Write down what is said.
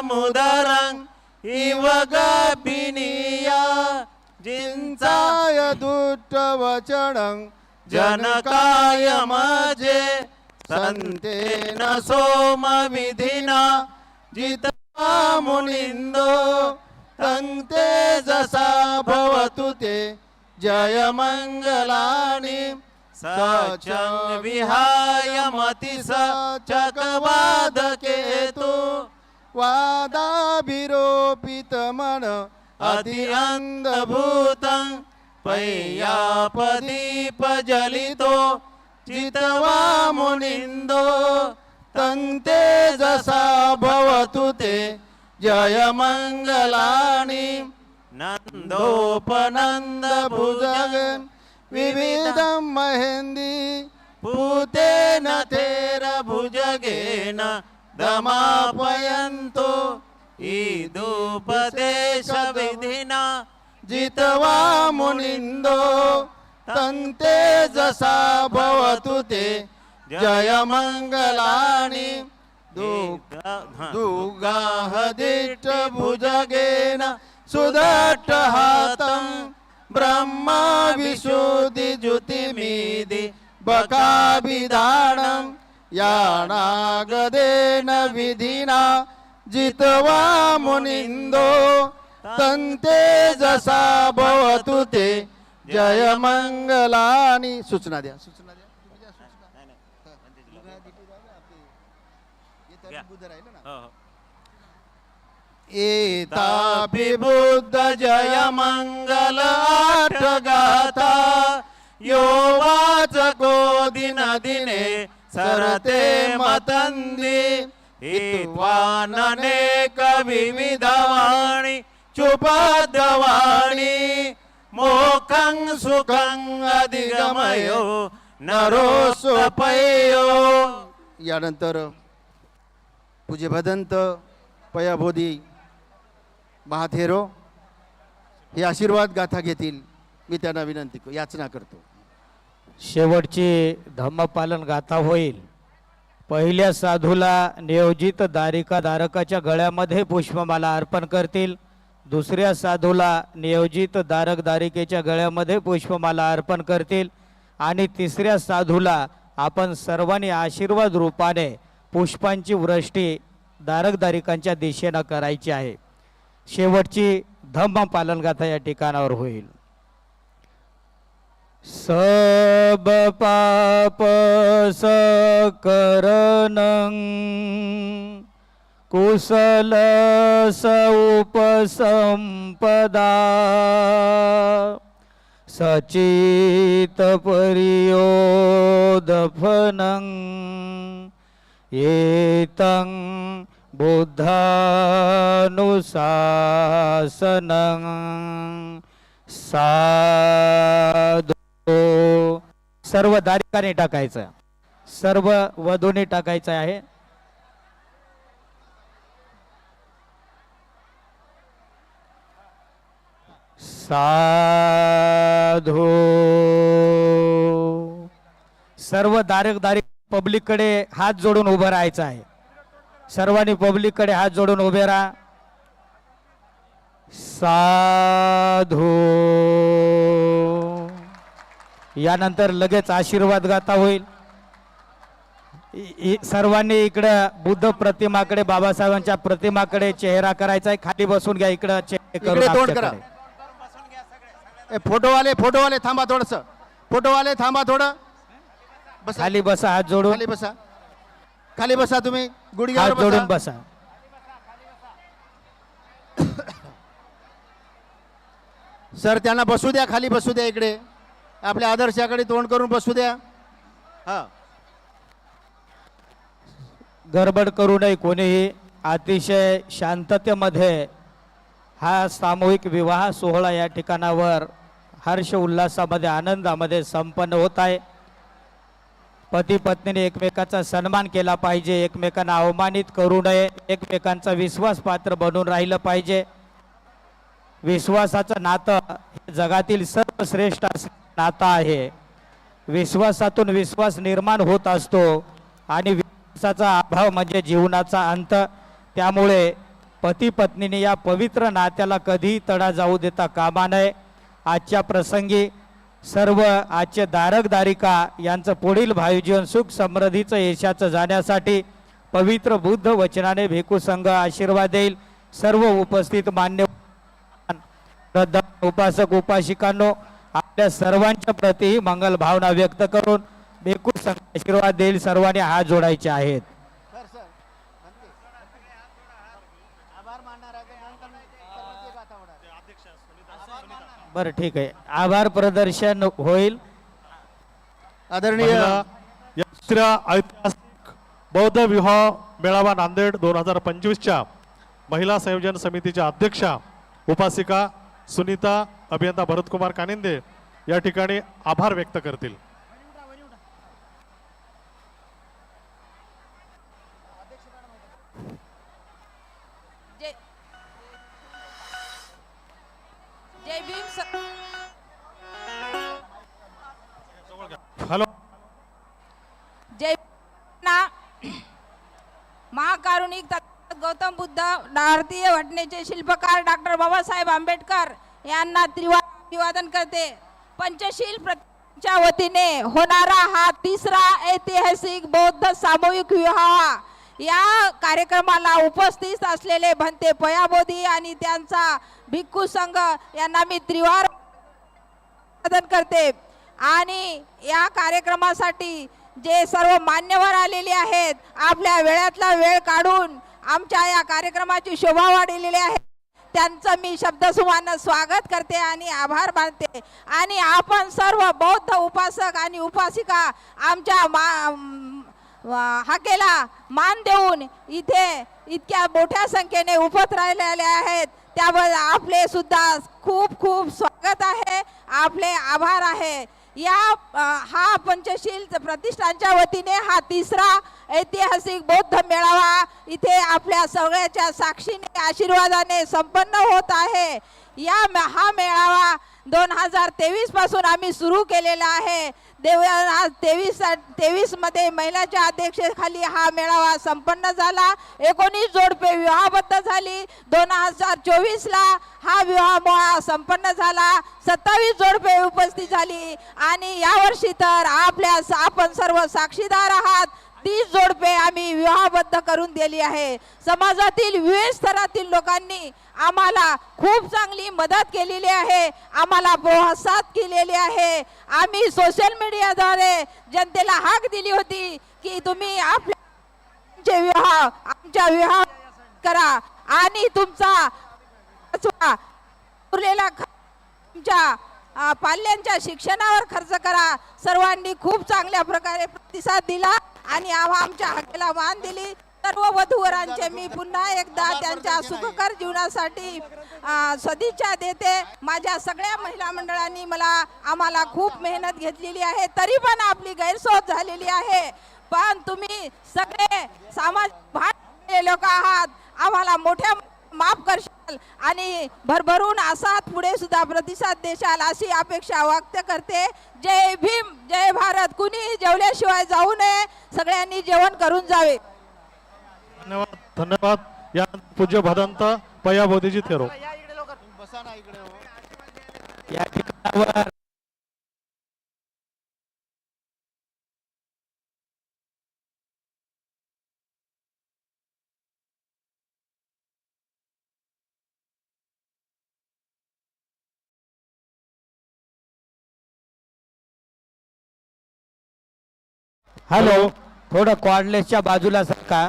मुदरं इव गपिनीया। जिंचा चिंताय दुष्टवचनं जनकाय मजे। संतेन सोमविधिना। जित्वा मुनिन्दो तंते जसा भवतु ते। जय स सचं विहाय मति स चकवादकेतु वादाभिरोपित मन अति अंधभूतं पय्यापदीपजलितो चितवा मुनिन्दो तंते जसा भवतु ते जय मंगलानि विविधं महेन्दी पूतेन थेरभुजगेन दमापयन्तो। ईदुपदेशविधिना जितवा मुनिन्दो। तन्ते जसा भवतु ते। जयमङ्गलानि। मङ्गलानि दुगाहदिष्ट सुदट्टहातं। ब्रह्मा विशुद्धि बकाभिधानं। बकाभिधानं यानागदेन विधिना जितवा मुनिन्दो तन्ते जसा भवतु ते। जय मंगलानि। सूचना द्या सूचना द्या। एतापि बुद्ध जय मंगल आठ गाथा। यो वाचको दिन दिने सरते मतंदी हित्वाननेक विविधवाणी चुपदवाणी मोखं सुखं अधिगमयो नरो स्वपयो यानंतर पूज्य भदंत पयाबोधी महाथेरो हे आशीर्वाद गाथा घेतील. मी त्यांना विनंती याचना करतो. शेवटची धम्मपालन गाथा होईल. पहिल्या साधूला नियोजित दारिका धारकाच्या गळ्यामध्ये पुष्पमाला अर्पण करतील. दुसऱ्या साधूला नियोजित दारक दारिकेच्या गळ्यामध्ये पुष्पमाला अर्पण करतील. आणि तिसऱ्या साधूला आपण सर्वांनी आशीर्वाद रूपाने पुष्पांची वृष्टी दारकदारिकांच्या दिशेनं करायची आहे. शेवटची धम्म पालनगाथा या ठिकाणावर होईल. सब पाप सकरणं कुशल उपसंपदा सचित परियोदफनं एतं बुद्धानुशासनं साधू सर्व दारिकाने टाकायचं. सर्व वधूने टाकायचं आहे. साधो. सर्व दारक दारिक पब्लिककडे हात जोडून उभं राहायचं आहे. सर्वांनी पब्लिककडे हात जोडून उभे राहा. साधो. यानंतर लगेच आशीर्वाद गाथा होईल. सर्वांनी इकडं बुद्ध प्रतिमाकडे बाबासाहेबांच्या प्रतिमाकडे चेहरा करायचा आहे खाली बसून घ्या इकडं फोटोवाले फोटोवाले थांबा थोडस. फोटोवाले थांबा थोडं. बसा. खाली बसा हात जोडून. खाली बसा. खाली बसा तुम्ही. गुडघ्यावर हात जोडून बसा. सर त्यांना बसू द्या खाली बसू द्या इकडे. आपल्या आदर्शाकडे तोंड करून बसू द्या. हा. गडबड करू नये कोणीही. अतिशय शांततेमध्ये हा सामूहिक विवाह सोहळा या ठिकाणावर हर्ष उल्हासामध्ये आनंदामध्ये संपन्न होत आहे. पती पत्नीने एकमेकाचा सन्मान केला पाहिजे. एकमेकांना अवमानित करू नये. एकमेकांचा विश्वास पात्र बनून राहिलं पाहिजे. विश्वासाचं नातं हे जगातील सर्वश्रेष्ठ असं नातं आहे. विश्वासातून विश्वास निर्माण होत असतो आणि विश्वासाचा अभाव म्हणजे जीवनाचा अंत. त्यामुळे पती पत्नीने या पवित्र नात्याला कधीही तडा जाऊ देता कामा नये. आजच्या प्रसंगी सर्व आजचे दारक दारिका यांचं पुढील भावीजीवन सुख समृद्धीचं यशाचं जाण्यासाठी पवित्र बुद्ध वचनाने भिकू संघ आशीर्वाद देईल. सर्व उपस्थित मान्य उपासक उपासिकांनो आपल्या सर्वांच्या प्रती मंगल भावना व्यक्त करून भेकू संघ आशीर्वाद देईल. सर्वांनी हात जोडायचे आहेत. बरं ठीक आहे. आभार प्रदर्शन होईल. आदरणीय या दुसऱ्या ऐतिहासिक बौद्ध विवाह मेळावा नांदेड दोन हजार पंचवीसच्या महिला संयोजन समितीच्या अध्यक्षा उपासिका सुनीता अभियंता भरतकुमार कानिंदे या ठिकाणी आभार व्यक्त करतील. हॅलो. जय ना महाकारुणिक गौतम बुद्ध भारतीय घटनेचे शिल्पकार डॉक्टर बाबासाहेब आंबेडकर यांना त्रिवार अभिवादन करते. पंचशील प्रतीच्या वतीने होणारा हा तिसरा ऐतिहासिक बौद्ध सामूहिक विवाह. या कार्यक्रमाला उपस्थित असलेले भंते पयाबोधी आणि त्यांचा भिक्खू संघ यांना मी त्रिवार अभिवादन करते. आणि या कार्यक्रमासाठी जे सर्व मान्यवर आलेले आहेत आपल्या वेळातला वेळ काढून आमच्या या कार्यक्रमाची शोभा वाढलेली आहे. त्यांचं मी शब्दसुमानं स्वागत करते आणि आभार मानते. आणि आपण सर्व बौद्ध उपासक आणि उपासिका आमच्या मा हाकेला मान देऊन इथे इतक्या मोठ्या संख्येने उपत राहिलेले आहेत. त्यावर आपले सुद्धा खूप खूप स्वागत आहे. आपले आभार आहे. या हा पंचशील प्रतिष्ठानच्या वतीने हा तिसरा ऐतिहासिक बौद्ध मेळावा इथे आपल्या सगळ्याच्या साक्षीने आशीर्वादाने संपन्न होत आहे. या हा मेळावा दोन हजार तेवीसपासून आम्ही सुरू केलेला आहे. देव तेवीस तेवीसमध्ये महिलाच्या अध्यक्षतेखाली हा मेळावा संपन्न झाला. एकोणीस जोडपे विवाहबद्ध झाली. दोन हजार चोवीसला हा विवाह मोळा संपन्न झाला. सत्तावीस जोडपे उपस्थित झाली. आणि यावर्षी तर आपल्या आपण सर्व साक्षीदार आहात. तीस जोडपे आम्ही विवाहबद्ध करून दिली आहे. समाजातील विविध स्तरातील लोकांनी आम्हाला खूप चांगली मदत केलेली आहे. आम्हाला प्रोत्साहन केलेली आहे. आम्ही सोशल मीडियाद्वारे जनतेला हाक दिली होती की तुम्ही आपले विवाह आमच्या विवाह करा आणि तुमचा उरलेला तुमच्या पाल्यांच्या शिक्षणावर खर्च करा. सर्वांनी खूप चांगल्या प्रकारे प्रतिसाद दिला. आणि आमच्या हाकेला मान दिली. सर्व वधूवरांचे मी पुन्हा एकदा त्यांच्या सुखकर जीवनासाठी सदिच्छा देते. माझ्या सगळ्या महिला मंडळांनी मला आम्हाला खूप मेहनत घेतलेली आहे. तरी पण आपली गैरसोय झालेली आहे. पण तुम्ही सगळे सामाजिक भान लोक आहात. आम्हाला मोठ्या माफ करशाल आणि भरभरून असाच पुढे सुद्धा प्रतिसाद देशाल अशी अपेक्षा व्यक्त करते. जय भीम जय भारत. कुणी जेवल्याशिवाय जाऊ नये. सगळ्यांनी जेवण करून जावे. धन्यवाद धन्यवाद. या पूज्य भदंत पया बोधीजी थेरो. इकडे हो. या ठिकाणावर हॅलो. थोडं कॉर्डलेसच्या बाजूला सरका.